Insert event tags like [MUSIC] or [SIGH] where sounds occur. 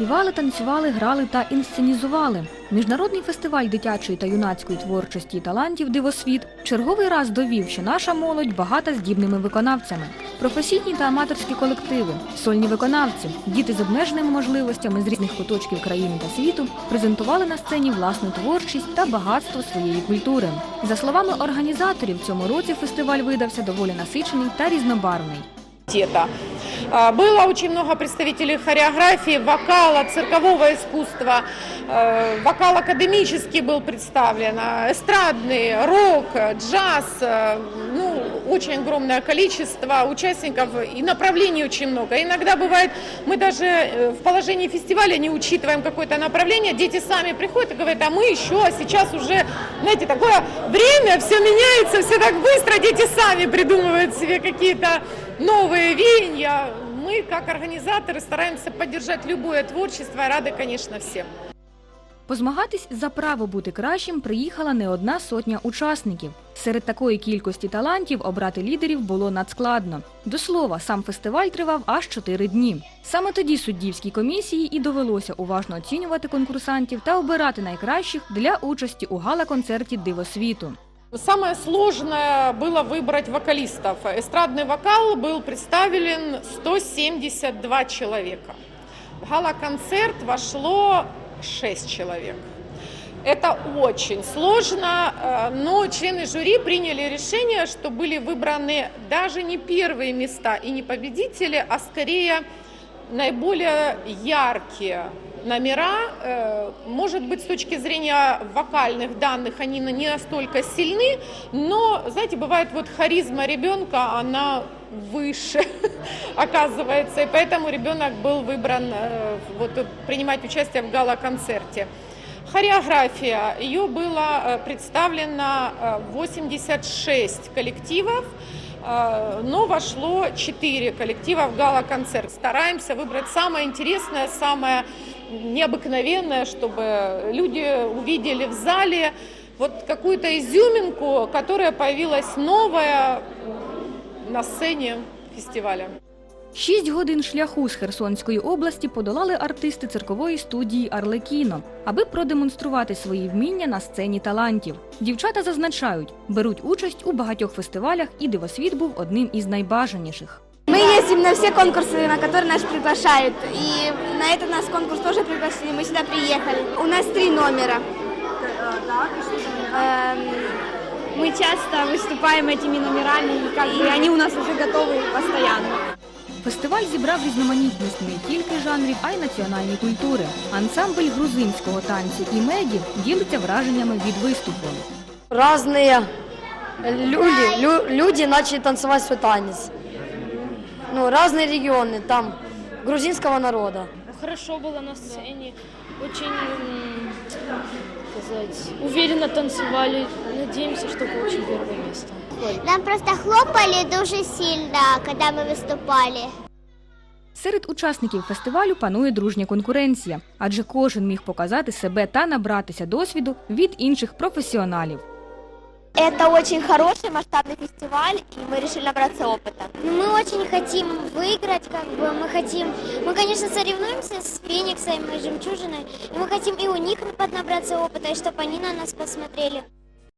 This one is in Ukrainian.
співали, танцювали, грали та інсценізували. Міжнародний фестиваль дитячої та юнацької творчості і талантів Дивосвіт черговий раз довів, що наша молодь багата здібними виконавцями. Професійні та аматорські колективи, сольні виконавці, діти з обмеженими можливостями з різних куточків країни та світу презентували на сцені власну творчість та багатство своєї культури. За словами організаторів, цьому році фестиваль видався доволі насичений та різнобарвний. университета. А, Было очень много представителей хореографии, вокала, циркового искусства. Э, Вокал академический был представлен, а, эстрадный, рок, джаз. Ну, очень огромное количество участников и направлений очень много. Иногда бывает, мы даже э, в положении фестиваля не учитываем какое-то направление. Дети сами приходят и говорят, а мы еще, а сейчас уже, знаете, такое время, все меняется, все так быстро, дети сами придумывают себе какие-то новые веяния. Мы, как организаторы, стараемся поддержать любое творчество, и рады, конечно, всем. Позмагатись за право бути кращим приїхала не одна сотня учасників. Серед такої кількості талантів обрати лідерів було надскладно. До слова, сам фестиваль тривав аж чотири дні. Саме тоді суддівській комісії і довелося уважно оцінювати конкурсантів та обирати найкращих для участі у гала-концерті Диво світу. Самое сложное было выбрать вокалистов. Эстрадный вокал был представлен 172 человека. В гала-концерт вошло 6 человек. Это очень сложно, э, но члены жюри приняли решение, что были выбраны даже не первые места и не победители, а скорее наиболее яркие номера. Э, Может быть, с точки зрения вокальных данных они не настолько сильны, но, знаете, бывает вот харизма ребенка, она выше [LAUGHS] оказывается, и поэтому ребенок был выбран э, вот, принимать участие в гала-концерте. Хореография. Ее было э, представлено э, 86 коллективов, э, но вошло 4 коллектива в гала-концерт. Стараемся выбрать самое интересное, самое необыкновенное, чтобы люди увидели в зале вот какую-то изюминку, которая появилась новая на сцене фестиваля. Шість годин шляху з Херсонської області подолали артисти циркової студії Арлекіно, аби продемонструвати свої вміння на сцені талантів. Дівчата зазначають, беруть участь у багатьох фестивалях, і дивосвіт був одним із найбажаніших. Мы ездим на все конкурсы, на которые нас приглашают. И на этот нас конкурс тоже пригласили, мы сюда приехали. У нас три номера. Эм, Мы часто выступаем этими номерами, и как бы они у нас уже готовы постоянно. Фестиваль зібрав різноманітність не тільки жанрів, а й національні культури. Ансамбль грузинського танцю і меді ділиться враженнями від виступу. разные люди, лю- люди начали танцевать свой танец. Ну, разные регионы, там, грузинского народа. Хорошо было на сцене, очень м, сказать, уверенно танцевали. Надеемся, что получим первое место. Нам просто хлопали дуже сильно, когда мы выступали. Серед учасників фестивалю панує дружня конкуренція, адже кожен міг показати себе та набратися досвіду від інших професіоналів. Это очень хороший масштабный фестиваль, и мы решили набраться опыта. Мы очень хотим выиграть, как бы мы хотим, мы, конечно, соревнуемся с Фениксом и Жемчужиной, и мы хотим и у них поднабраться опыта, и чтобы они на нас посмотрели.